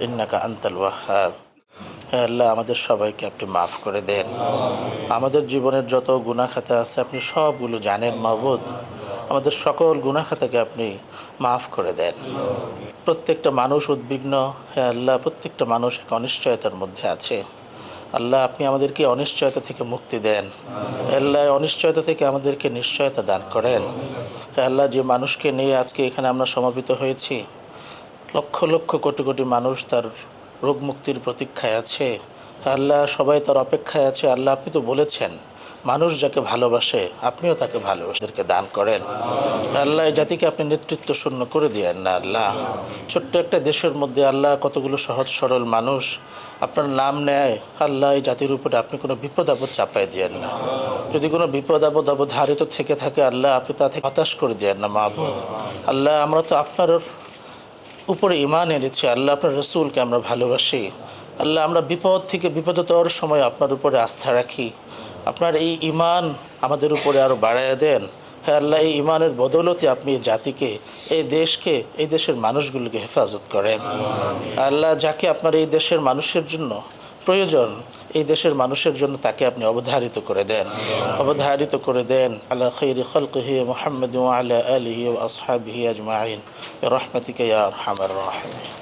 ইন্নাকা আন্তাল ওয়াহাব। হে আল্লাহ, আমাদের সবাইকে আপনি মাফ করে দেন। আমাদের জীবনের যত গুনাহ খাতা আছে, আপনি সবগুলো জানেন মাবুদ আমাদের সকল গুনাহ খাতাকে আপনি মাফ করে দেন। প্রত্যেকটা মানুষ উদ্বিগ্ন। হে আল্লাহ, প্রত্যেকটা মানুষ এক অনিশ্চয়তার মধ্যে আছে। আল্লাহ, আপনি আমাদেরকে অনিশ্চয়তা থেকে মুক্তি দেন। আল্লাহ অনিশ্চয়তা থেকে আমাদেরকে নিশ্চয়তা দান করেন। আল্লাহ, যে মানুষকে নিয়ে আজকে এখানে আমরা সমাবেত হয়েছি লক্ষ লক্ষ কোটি কোটি মানুষ তার রোগ মুক্তির প্রতীক্ষায় আছে। আল্লাহ সবাই তার অপেক্ষায় আছে। আল্লাহ আপনি তো বলেছেন, মানুষ যাকে ভালোবাসে, আপনিও তাকে ভালোবাসাদেরকে দান করেন। আল্লাহ এই জাতিকে আপনি নেতৃত্ব শূন্য করে দিয়েন না আল্লাহ। ছোট্ট একটা দেশের মধ্যে আল্লাহ কতগুলো সহজ সরল মানুষ, আপনার নাম নেয়, আল্লাহ এই জাতির উপরে আপনি কোনো বিপদ আপদ চাপাই দিয়েন না। যদি কোনো বিপদ আপদ অবধারিত থেকে থাকে, আল্লাহ আপনি তা থেকে হতাশ করে দেন না মাহবুদ আল্লাহ আমরা তো আপনার উপরে ইমান এনেছি, আল্লাহ আপনার রসুলকে আমরা ভালোবাসি। আল্লাহ, আমরা বিপদ থেকে বিপদতর সময় আপনার উপরে আস্থা রাখি। আপনার এই ইমান আমাদের উপরে আরও বাড়াইয়া দেন। হ্যাঁ আল্লাহ, এই ইমানের বদৌলতে আপনি এই জাতিকে, এই দেশকে, এই দেশের মানুষগুলোকে হেফাজত করেন। আল্লাহ, যাকে আপনার এই দেশের মানুষের জন্য প্রয়োজন এই দেশের মানুষের জন্য তাকে আপনি অবধারিত করে দেন। অবধারিত করে দেন আল্লাহ খৈরি খলকহি মোহাম্মদ আল্লাহ আলহি আসহাবিহি আজমাইন। রহমতিকে ইয়া আরহামার রাহিমিন।